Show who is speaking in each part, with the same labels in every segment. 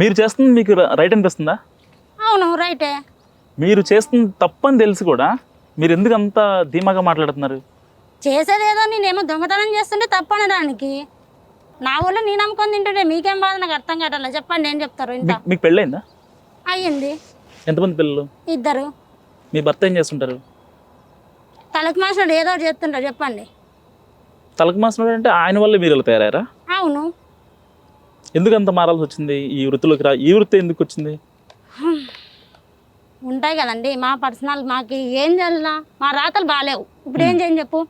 Speaker 1: మీరు చేస్తుంది మీకు రైట్ అనిపిస్తుందా?
Speaker 2: అవును రైటే
Speaker 1: మీరు చేస్తుంది తప్పని తెలిసి కూడా మీరు ఎందుకు అంత ధీమాగా మాట్లాడుతున్నారు?
Speaker 2: చేసేదేదో నేనేమో దొంగతనం చేస్తుంటే తప్పని దానికి నా ఊళ్ళో నేను నమ్ముకొని తింటుంటే మీకేం బాధ? నాకు అర్థం కావట్లేదు. చెప్పండి ఏం చెప్తారు ఇంత?
Speaker 1: మీకు మీకు పెళ్ళైందా?
Speaker 2: అయ్యింది.
Speaker 1: ఎంతమంది పిల్లలు?
Speaker 2: ఇద్దరు.
Speaker 1: మీ భర్త ఏం చేస్తుంటారు?
Speaker 2: తలకు మాసినోడు ఏదో ఒకటి చేస్తుంటారు చెప్పండి.
Speaker 1: తలకు మాసినాడు అంటే ఆయన వల్ల మీరు ఇలా
Speaker 2: అవును.
Speaker 1: ఎందుకు అంత మారాల్సి వచ్చింది? ఈ వృత్తిలోకి రా ఈ వృత్తి ఎందుకు వచ్చింది?
Speaker 2: ఉంటాయి కదండి. మా పర్సనల్ మాకు ఏం చేయాలన్నా మా రాతలు బాగాలేవు ఇప్పుడు ఏం చేయని చెప్పు?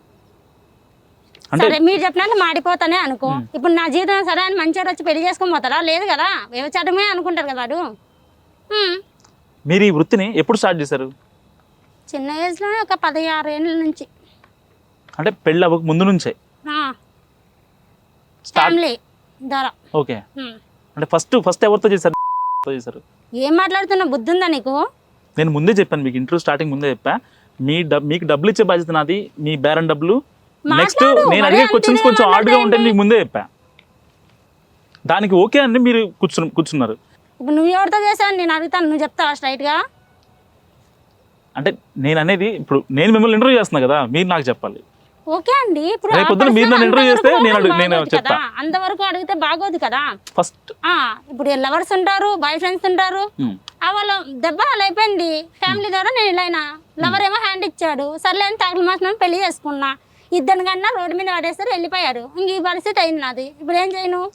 Speaker 1: అంటే
Speaker 2: సరే మీరు చెప్పినట్టు మాడిపోతానే అనుకో. ఇప్పుడు నా జీవితం సరే అని మంచిగా వచ్చి పెళ్ళి చేసుకొని పోతారా లేదు కదా. వ్యవచారమే అనుకుంటారు కదా వాడు.
Speaker 1: మీరు ఈ వృత్తిని ఎప్పుడు స్టార్ట్ చేశారు?
Speaker 2: చిన్న ఏజ్లోనే ఒక పదిహారు ఏళ్ళ నుంచి.
Speaker 1: అంటే పెళ్ళి అవ్వక ముందు నుంచే?
Speaker 2: ఫ్యామిలీ. ద్వారా
Speaker 1: ఓకే. అంటే ఫస్ట్ ఫస్ట్ ఎవరితో చేశారు? చేశారు?
Speaker 2: ఏం మాట్లాడుతున్నావు బుద్ధి ఉందా నీకు?
Speaker 1: నేను ముందే చెప్పాను మీకు ఇంటర్వ్యూ స్టార్టింగ్ ముందే చెప్పా. మీ మీకు డబ్బులు ఇచ్చే బాధ్యత నాది మీ బేరం డబ్బులు. నెక్స్ట్ నేను అడిగే క్వశ్చన్స్ కొంచెం హార్డ్గా. ఉంటాయని మీకు ముందే చెప్పా. దానికి ఓకే అని మీరు కూర్చుని కూర్చున్నారు.
Speaker 2: ఇప్పుడు నువ్వు ఎవరితో చేసావు నేను అడుగుతాను నువ్వు చెప్తావా స్ట్రైట్గా?
Speaker 1: అంటే నేను అనేది ఇప్పుడు నేను మిమ్మల్ని ఇంటర్వ్యూ చేస్తున్నా కదా మీరు నాకు చెప్పాలి.
Speaker 2: ఓకే అండి. ఇప్పుడు
Speaker 1: రేపు
Speaker 2: ఆ
Speaker 1: పొద్దున్న మీరు
Speaker 2: person
Speaker 1: నన్ను interview చేస్తే నేను అడుగు-
Speaker 2: బాగోదు
Speaker 1: నేను
Speaker 2: కదా.
Speaker 1: చెప్తా.
Speaker 2: అంతవరకు అడిగితే బాగోదు కదా?
Speaker 1: ఫస్ట్.
Speaker 2: ఆ, ఇప్పుడు లవర్స్ ఉంటారు బాయ్ ఫ్రెండ్స్ ఉంటారు. ఆ వాళ్ళ దెబ్బ అలా అయిపోయింది. ఫ్యామిలీ ద్వారా నేను ఇలా అయినా. లవర్ ఏమో హ్యాండ్ ఇచ్చాడు. సర్లే అని తగలు మాసిన పెళ్ళి చేసుకున్నా. ఇద్దరు కన్నా రోడ్డు మీద పడేస్తారు వెళ్ళిపోయారు. ఇంక ఈ పరిస్థితి అయింది నాది. ఇప్పుడు ఏం చేయను?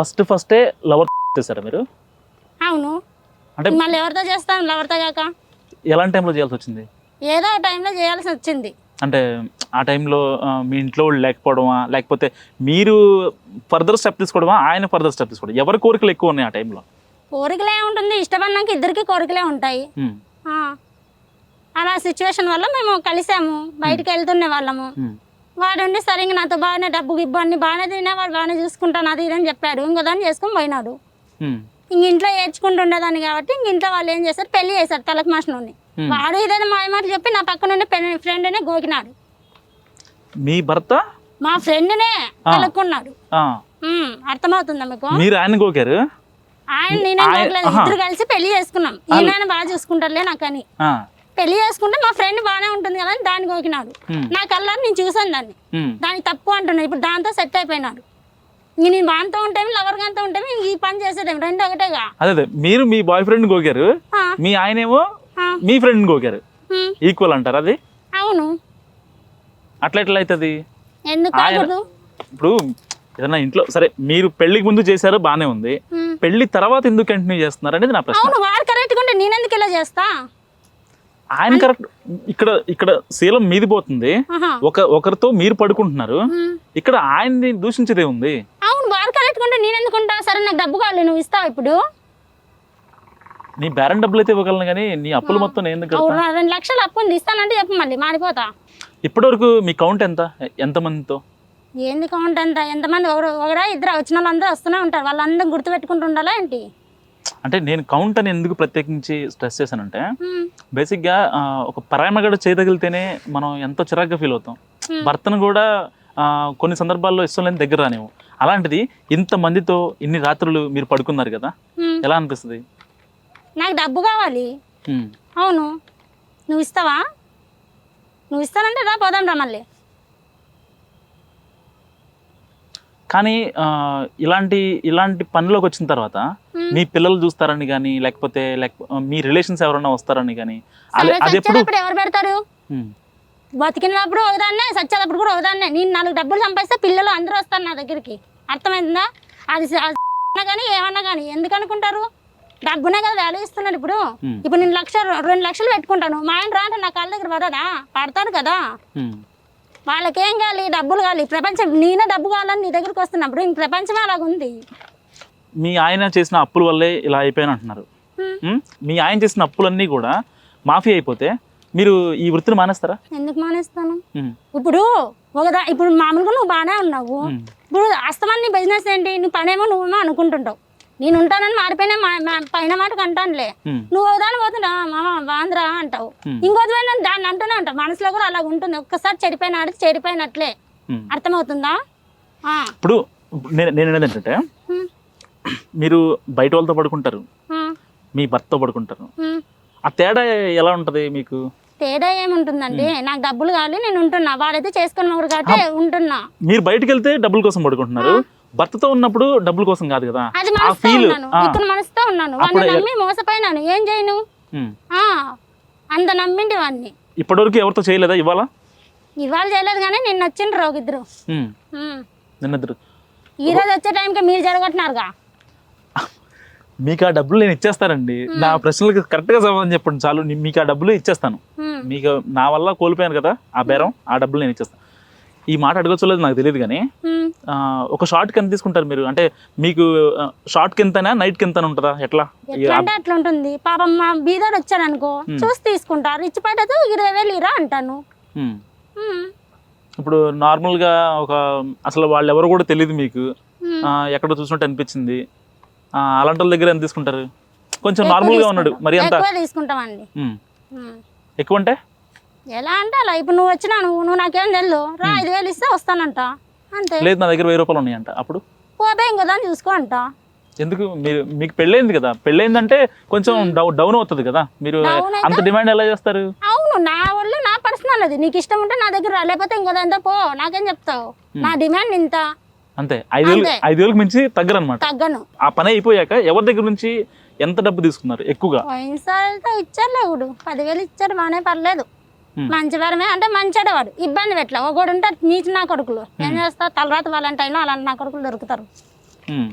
Speaker 1: ఫస్ట్ ఫస్టే లవర్ చేశారా మీరు?
Speaker 2: అవును.
Speaker 1: అంటే
Speaker 2: మళ్ళీ ఎవరితో చేస్తాను లవర్తో కాక.
Speaker 1: ఎలాంటి టైంలో చేయాల్సి వచ్చింది?
Speaker 2: ఏదో టైంలో చేయాల్సి వచ్చింది.
Speaker 1: అంటే ఆ టైంలో మీ ఇంట్లో లేకపోవడమా? లేకపోతే మీరు ఫర్దర్ స్టెప్ తీసుకోవడమా? ఆయన ఫర్దర్ స్టెప్ తీసుకోవడం. ఎవరి కోరికలు ఎక్కువ ఉన్నాయి ఆ టైంలో?
Speaker 2: కోరికలే ఉంటుంది. ఇష్టపడినాక ఇద్దరికి కోరికలే ఉంటాయి. అలా సిచ్యువేషన్ వల్ల మేము కలిసాము. బయటికి వెళ్తుండే వాళ్ళము.
Speaker 1: ఉమ్,
Speaker 2: వాడు ఉండి సరే ఇంక నాతో బాగానే డబ్బు గిబ్బు అన్ని బాగానే తినే వాడు బాగానే చూసుకుంటాను అది ఇది అని చెప్పాడు. ఇంకో దాన్ని చేసుకొని పోయినాడు. ఇంక ఇంట్లో ఏడ్చుకుంటుండేదాన్ని కాబట్టి ఇంక ఇంట్లో వాళ్ళు ఏం చేశారు? పెళ్ళి చేశారు తలకు
Speaker 1: Hmm.
Speaker 2: వాడు ఇదేదో మాయ మాట చెప్పి నా పక్క నుండి ఫ్రెండ్ అనే గోకినాడు.
Speaker 1: మీ భర్త?
Speaker 2: మా ఫ్రెండ్నే కలుక్కున్నాడు. అర్థమవుతుందా మీకు?
Speaker 1: మీరు ఆయన గోకారు?
Speaker 2: ఆయన నేనే
Speaker 1: ఆయన-
Speaker 2: గోకలేదు. ఇద్దరు కలిసి పెళ్ళి చేసుకున్నాం. ఈయన బాగా చూసుకుంటారులే నాకని పెళ్ళి చేసుకుంటే మా ఫ్రెండ్ బాగానే ఉంటుంది కదా అని దాన్ని గోకినాడు. నా కళ్ళని నేను చూసాను దాన్ని. దానికి తప్పు అంటున్నాడు. ఇప్పుడు దాంతో సెట్ అయిపోయినాడు. నేను వాంతో ఉంటే లవర్ గాంతో ఉంటే ఈ పని చేసేదేమి? రెండు ఒకటేగా.
Speaker 1: అదే మీరు మీ బాయ్ ఫ్రెండ్ గోకారు. మీ ఆయనేమో
Speaker 2: ఆ,
Speaker 1: మీ ఫ్రెండ్ గోకారు
Speaker 2: ఉమ్,
Speaker 1: ఈక్వల్ అంటారు అది?
Speaker 2: అవును.
Speaker 1: అట్లా ఎట్లా అవుతుంది
Speaker 2: ఎందుకు
Speaker 1: ఇప్పుడు ఏదైనా ఇంట్లో సరే మీరు పెళ్ళికి ముందు చేశారు బానే ఉంది. పెళ్ళి తర్వాత ఎందుకు కంటిన్యూ చేస్తున్నారు అనేది నా ప్రశ్న.
Speaker 2: అవును వాడు కరెక్ట్గా ఉంటే నేనెందుకు ఇలా చేస్తా?
Speaker 1: ఆయన కరెక్ట్ ఇక్కడ ఇక్కడ శీలం మీది పోతుంది. ఒక ఒకరితో మీరు పడుకుంటున్నారు. ఇక్కడ ఆయన్ని దూషించేదే ఉంది.
Speaker 2: అవును వాడు కరెక్ట్గా ఉంటే నేనెందుకు ఉంటా? సరే నాకు డబ్బు కావాలి నువ్వు ఇస్తావు ఇప్పుడు?
Speaker 1: నీ బేరం డబ్బులు అయితే ఇవ్వగలను కానీ నీ అప్పులు మొత్తం నేను కడతా?
Speaker 2: రెండు లక్షలు అప్పు ఉంది ఇస్తానంటే చెప్పు మళ్ళీ మారిపోతా.
Speaker 1: ఇప్పటివరకు మీ కౌంట్ ఎంత? ఎంత మందితో?
Speaker 2: ఏంది కౌంట్ అంత? ఎంతమంది? ఒకరు ఒకరా ఇద్దరు? వచ్చిన వాళ్ళందరూ వస్తూనే ఉంటారు. వాళ్ళందరూ గుర్తుపెట్టుకుంటూ ఉండాలా ఏంటి?
Speaker 1: అంటే నేను కౌంట్ అని ఎందుకు ప్రత్యేకించి స్ట్రెస్ చేశానంటే. బేసిక్గా ఒక పరాయమగడ చేయదగిలితేనే మనం ఎంతో చిరాగ్గా ఫీల్ అవుతాం. భర్తను కూడా కొన్ని సందర్భాల్లో ఇష్టం లేని దగ్గర రానివ్వం. అలాంటిది ఇంత మందితో ఇన్ని రాత్రులు మీరు పడుకున్నారు కదా. ఎలా అనిపిస్తుంది?
Speaker 2: నాకు డబ్బు కావాలి. అవును. నువ్వు ఇస్తావా? నువ్వు ఇస్తానంటే రా పోదాం రా మళ్ళీ.
Speaker 1: కానీ ఇలాంటి ఇలాంటి పనిలోకి వచ్చిన తర్వాత. మీ పిల్లలు చూస్తారని కానీ లేకపోతే లేక మీ రిలేషన్స్ ఎవరైనా వస్తారని కానీ
Speaker 2: ఎవరు పెడతారు. బతికినప్పుడు ఒకదాన్నే చచ్చేటప్పుడు కూడా ఒకదాన్నే. నేను నాలుగు డబ్బులు సంపాదిస్తే పిల్లలు అందరూ వస్తారు నా దగ్గరికి. అర్థమైందా? అది కానీ ఏమన్నా కానీ ఎందుకు అనుకుంటారు? డబ్బునే కదా వాల్యూ ఇస్తున్నారు ఇప్పుడు. ఇప్పుడు నేను లక్ష రెండు లక్షలు పెట్టుకుంటాను. మా ఆయన రా అంటే నా కాళ్ళ దగ్గర పడదా? పడతారు కదా. వాళ్ళకేం కావాలి? డబ్బులు కావాలి. ప్రపంచం నేనే డబ్బు కావాలని నీ దగ్గరికి వస్తున్నప్పుడు ఇంక ప్రపంచమే అలాగుంది
Speaker 1: మీ ఆయన చేసిన అప్పుల వల్లే ఇలా అయిపోయాను అంటున్నారు. మీ ఆయన చేసిన అప్పులన్నీ కూడా మాఫీ అయిపోతే మీరు ఈ వృత్తిని మానేస్తారా?
Speaker 2: ఎందుకు మానేస్తాను. ఇప్పుడు ఒకదా ఇప్పుడు మామూలుగా నువ్వు బాగానే ఉన్నావు. ఇప్పుడు అస్తమాన్ నీ బిజినెస్ ఏంటి? నువ్వు పనేమో నువ్వేమో అనుకుంటుంటావు. నేను ఉంటానని మారిపోయినా మా- మా- పైన మాటకు అంటానులే. నువ్వు ఒకదాని పోతున్నా మామ బాంద్రా అంటావు. ఇంకోటి పోయినా దాన్ని అంటూనే ఉంటావు. మనసులో కూడా అలాగ ఉంటుంది. ఒక్కసారి చెడిపోయినాడు చెడిపోయినట్లే.
Speaker 1: ఉమ్.
Speaker 2: అర్థమవుతుందా.
Speaker 1: ఇప్పుడు నేను ఏంటంటే. మీరు బయట వాళ్ళతో పడుకుంటారు. మీ భర్తతో పడుకుంటారు. ఆ తేడా ఎలా ఉంటుంది మీకు?
Speaker 2: తేడా ఏముంటుందండి? నాకు డబ్బులు కావాలి నేను ఉంటున్నా. వాడైతే చేసుకుని మొగుడు కాబట్టి ఉంటున్నా.
Speaker 1: మీరు బయటకు వెళ్తే డబ్బుల కోసం పడుకుంటున్నారు. భర్తతో ఉన్నప్పుడు డబ్బుల కోసం కాదు కదా?
Speaker 2: అది
Speaker 1: ఆ
Speaker 2: మనసుతో
Speaker 1: ఫీల్
Speaker 2: ఉన్నాను. మనసుతో ఉన్నాను. వాడిని నమ్మి మోసపోయినాను. ఏం చేయను? ఆ, అంత నమ్మిండి వాడిని
Speaker 1: ఇప్పటివరకు ఎవరితో చేయలేదా ఇవాళ?
Speaker 2: ఇవాళ చేయలేదు కానీ నిన్న వచ్చిండ్రు రోగిద్దరు
Speaker 1: ఉమ్,
Speaker 2: ఉమ్.
Speaker 1: నిన్నద్దరు
Speaker 2: ఈ రోజు వచ్చే టైంకి మీరు జరగట్టున్నారుగా
Speaker 1: మీకు ఆ డబ్బులు నేను ఇచ్చేస్తానండి. నా ప్రశ్నలకు కరెక్ట్గా సమాధానం చెప్పండి చాలు. నీ- మీకు ఆ డబ్బులు ఇచ్చేస్తాను.
Speaker 2: ఉమ్.
Speaker 1: మీకు నా వల్ల కోల్పోయాను కదా ఆ బేరం ఆ డబ్బులు నేను ఇచ్చేస్తాను. ఈ మాట అడగచ్చో లేదో నాకు తెలియదు కానీ ఒక షార్ట్కి ఎంత తీసుకుంటారు మీరు. అంటే మీకు షార్ట్కి ఎంతనా నైట్కి ఎంత ఉంటుందా? ఎట్లా?
Speaker 2: అంటే అట్లా ఉంటుంది. పాపం మా బీదోడు వచ్చాడు అనుకో చూసి తీసుకుంటారు ఇచ్చి పడ్డదు ఇరవై వేలు ఇరా అంటాను.
Speaker 1: ఇప్పుడు నార్మల్గా ఒక అసలు వాళ్ళు ఎవరు కూడా తెలియదు మీకు. ఎక్కడో చూసినట్టు అనిపించింది. ఆ, అలాంటి వాళ్ళ దగ్గర ఎంత తీసుకుంటారు? కొంచెం నార్మల్గా ఉన్నాడు. మరి అంత
Speaker 2: ఎక్కువ తీసుకుంటామండి.
Speaker 1: ఎక్కువ అంటే?
Speaker 2: ఎలా అంటే అలా. ఇప్పుడు నువ్వు వచ్చినా నువ్వు నువ్వు నాకేం తెలియదు రా ఐదు వేలు ఇస్తే వస్తానంట. అంతే.
Speaker 1: లేదు నా దగ్గర వెయ్యి రూపాయలు ఉన్నాయంట. అప్పుడు?
Speaker 2: పోతే ఇంకదా చూసుకో అంట.
Speaker 1: ఎందుకు? మీరు మీకు పెళ్ళైంది కదా. పెళ్ళైందంటే కొంచెం డౌ డౌన్ అవుతుంది కదా. మీరు
Speaker 2: Down
Speaker 1: అంత డిమాండ్ ఎలా చేస్తారు?
Speaker 2: అవును నా వాళ్ళు నా పర్సనల్ అది. నీకు ఇష్టం ఉంటే నా దగ్గర రా. లేకపోతే ఇంకో ఎంత పో. నాకేం చెప్తావు? నా డిమాండ్ ఇంత.
Speaker 1: అంతే. ఐదు వేలు
Speaker 2: అంతే.
Speaker 1: ఐదు వేలకు మించి తగ్గరనమాట
Speaker 2: తగ్గను.
Speaker 1: ఆ పని అయిపోయాక ఎవరి దగ్గర నుంచి ఎంత డబ్బు తీసుకున్నారు ఎక్కువగా?
Speaker 2: పోయినసారితో ఇచ్చారు లేవుడు పదివేలు ఇచ్చారు బాగానే పర్లేదు.
Speaker 1: Hmm.
Speaker 2: మంచి వారమే అంటే మంచివాడు వాడు ఇబ్బంది పెట్టలే. ఒకడు ఉంటే నీచు నా కొడుకులు. ఏం చేస్తా? తలరాత వాలంటైనా అలాంటి నా కొడుకులు దొరుకుతారు. Hmm.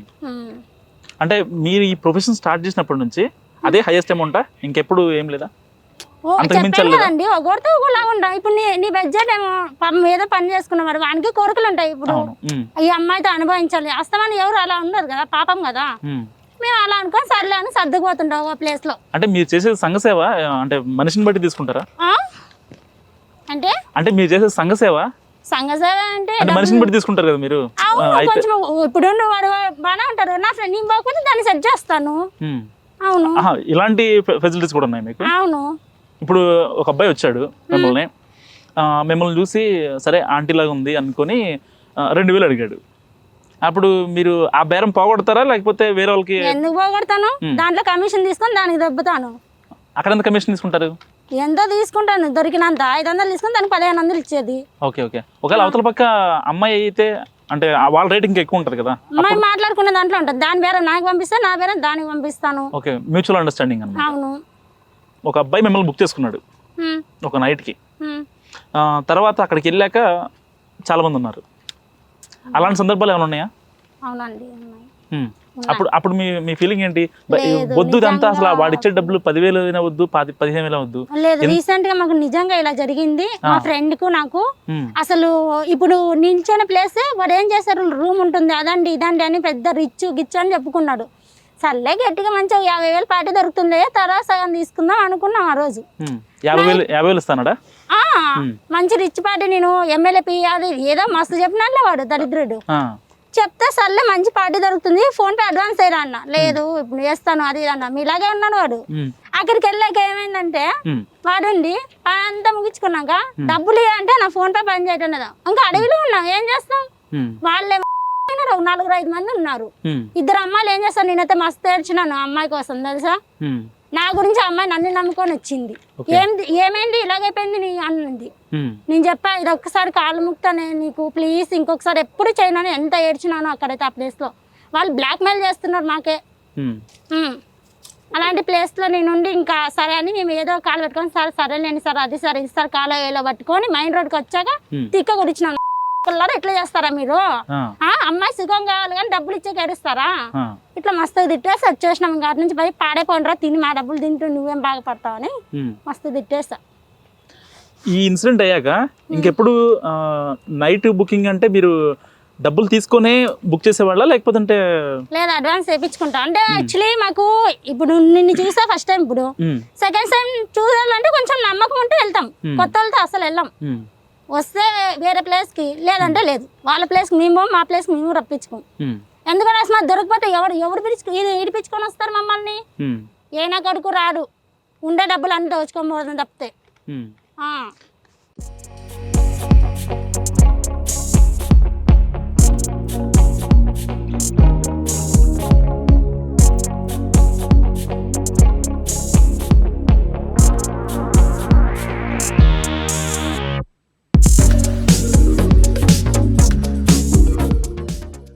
Speaker 1: అంటే మీరు ఈ ప్రొఫెషన్ స్టార్ట్ చేసినప్పటి నుంచి అదే హైయెస్ట్ అమౌంటా ఇంకెప్పుడు ఏం లేదా?
Speaker 2: కదండి. ఒకటితో ఒకలా ఉంటాం ఇప్పుడు నీ నీ బడ్జెట్ ఏమో ఏదో పని చేసుకున్నవాడు. వానికి కోరికలు ఉంటాయి ఇప్పుడు. ఈ అమ్మాయితో అనుభవించాలి. అస్తమాన్ని ఎవరు అలా ఉండరు కదా? పాపం కదా. మేము అలా అనుకొని సర్లే అని సర్దుకుపోతుంటాం ఒక ప్లేస్లో.
Speaker 1: అంటే మీరు చేసే సంఘసేవ అంటే మనిషిని బట్టి తీసుకుంటారా?
Speaker 2: ఆ? అంటే
Speaker 1: మీరు చేసే సంఘసేవ
Speaker 2: సంఘసేవ అంటే
Speaker 1: అంటే మనిషిని బట్టి తీసుకుంటారు కదా మీరు? ఆ,
Speaker 2: అవును
Speaker 1: అయితే
Speaker 2: కొంచెం ఇప్పుడు వాడు బాగానే ఉంటారు. నా ఫ్రెండ్ నేను పోకపోతే దాన్ని సెట్ చేస్తాను.
Speaker 1: ఉమ్.
Speaker 2: అవును.
Speaker 1: ఆహా, ఇలాంటి ఫెసిలిటీస్ కూడా ఉన్నాయి మీకు?
Speaker 2: అవును.
Speaker 1: ఇప్పుడు ఒక అబ్బాయి వచ్చాడు మిమ్మల్ని. ఆ, మిమ్మల్ని చూసి సరే ఆంటీ లాగా ఉంది అనుకొని ఆ, రెండు వేలు అడిగాడు. అప్పుడు మీరు ఆ బేరం పోగొడతారా? లేకపోతే వేరే వాళ్ళకి
Speaker 2: ఎందుకు పోగొడతాను? దాంట్లో కమిషన్ తీసుకొని దానికి దెబ్బతాను.
Speaker 1: అక్కడ ఎంత కమిషన్ తీసుకుంటారు?
Speaker 2: ఎంతో తీసుకుంటాను? దొరికినంత. ఐదు వందలు తీసుకుని దానికి పదిహేను వందలు ఇచ్చేది.
Speaker 1: Okay okay. ఒకవేళ అవతల పక్క అమ్మాయి అయితే అంటే వాళ్ళ రేట్ ఇంకా ఎక్కువ ఉంటుంది కదా?
Speaker 2: అమ్మాయి మాట్లాడుకునే దాంట్లో ఉంటుంది. దాని బేరం నాకు పంపిస్తే నా బేరం దానికి పంపిస్తాను.
Speaker 1: ఓకే మ్యూచువల్ అండర్స్టాండింగ్ అన్నమాట.
Speaker 2: అవును.
Speaker 1: ఒక అబ్బాయి మిమ్మల్ని బుక్ చేసుకున్నాడు. ఒక నైట్కి. తర్వాత అక్కడికి వెళ్ళాక చాలా మంది ఉన్నారు. అలాంటి సందర్భాలు ఏమైనా ఉన్నాయా?
Speaker 2: అవునండి ఉన్నాయి.
Speaker 1: అప్పుడు అప్పుడు మీ మీ ఫీలింగ్ ఏంటి? వద్దు ఇదంతా అసలు
Speaker 2: నిజంగా
Speaker 1: వాడిచ్చే డబ్బులు పదివేలు అయినా వద్దు పది పదిహేను వేల వద్దు.
Speaker 2: లేదు రీసెంట్గా మాకు నిజంగా ఇలా జరిగింది. మా ఫ్రెండ్కు నాకు. అసలు ఇప్పుడు నించిన ప్లేస్ వాడు ఏం చేశారు రూమ్ ఉంటుంది అదండి ఇదండి అని పెద్ద రిచ్ గిచ్ అని చెప్పుకున్నాడు. సర్లే గట్టిగా మంచిగా యాభై వేలు పార్టీ దొరుకుతుంది తర్వాత సగం తీసుకుందాం అనుకున్నాం ఆ రోజు.
Speaker 1: ఉమ్. యాభై వేలు యాభై వేలు ఇస్తానడా?
Speaker 2: ఆ మంచి రిచ్ పార్టీ నేను ఎమ్మెల్యే అది ఏదో మస్తు చెప్పినట్లే వాడు దరిద్రుడు. చెప్తే సర్లే మంచి పార్టీ దొరుకుతుంది ఫోన్ పే అడ్వాన్స్ అయ్యారా అన్న లేదు ఇప్పుడు చేస్తాను అది అన్న మీలాగే ఉన్నాడు వాడు. అక్కడికి వెళ్ళాక ఏమైందంటే. వాడుండి పని అంతా ముగించుకున్నాక డబ్బులు అంటే నా ఫోన్ పే పని చేయటం లేదా ఇంకా అడవిలో ఉన్నాం ఏం చేస్తాం. వాళ్ళే ఒక నలుగురు ఐదు మంది ఉన్నారు. ఇద్దరు అమ్మాయిలు ఏం చేస్తారు నేనైతే మస్తు ఏడ్చినాను ఆ అమ్మాయి కోసం తెలుసా. నా గురించి అమ్మాయి నన్ను నమ్ముకొని వచ్చింది. ఏం ఏమైంది? ఇలాగైపోయింది నీ అన్నది. నేను చెప్పా ఇది ఒక్కసారి కాళ్ళు ముక్తానే నీకు ప్లీజ్ ఇంకొకసారి ఎప్పుడు చేయనని ఎంత ఏడ్చినానో అక్కడైతే ఆ ప్లేస్లో వాళ్ళు బ్లాక్మెయిల్ చేస్తున్నారు మాకే. అలాంటి ప్లేస్లో నేను ఉండి ఇంకా సరే అని మేము ఏదో కాలు పెట్టుకొని సరే సరే లేని సార్ అది సార్ ఇది సార్ కాలు వేలో పట్టుకొని మెయిన్ రోడ్కి వచ్చాక. తిక్క కుడిచినాను పిల్లలు ఎట్లా చేస్తారా మీరు? అమ్మాయి సుఖం కావాలి కానీ డబ్బులు ఇచ్చే ఏడుస్తారా?
Speaker 1: ఆ.
Speaker 2: ఇట్లా మస్తు తిట్టేసి వచ్చేసినాం అటు నుంచి పోయి పాడైపోయినరా తిని మా డబ్బులు తింటూ నువ్వేం బాగుపడతావని
Speaker 1: ఉమ్.
Speaker 2: మస్తు తిట్టేస్తా.
Speaker 1: ఈ ఇన్సిడెంట్ అయ్యాక ఇంకెప్పుడు నైట్ బుకింగ్ అంటే మీరు డబ్బులు తీసుకొనే బుక్ చేసేవాళ్ళ? లేకపోతే
Speaker 2: లేదా అడ్వాన్స్ వేయించుకుంటా. అంటే యాక్చువల్లీ మాకు ఇప్పుడు నిన్ను చూసా ఫస్ట్ టైం ఇప్పుడు. సెకండ్ టైం చూడాలంటే కొంచెం నమ్మకం ఉంటే వెళ్తాం. కొత్త వాళ్ళతో అసలు వెళ్ళాం. వస్తే వేరే ప్లేస్కి లేదంటే లేదు. వాళ్ళ ప్లేస్కి మేము మా ప్లేస్కి మేము రప్పించుకోం.
Speaker 1: ఉమ్.
Speaker 2: ఎందుకంటే అసలు దొరికిపోతే ఎవరు ఎవరు పిలుచుకు ఇది ఇడిపించుకొని వస్తారు మమ్మల్ని. ఏనా కొడుకు రాడు. ఉండే డబ్బులు అన్ని దోచుకొని పోతుంది తప్పితే.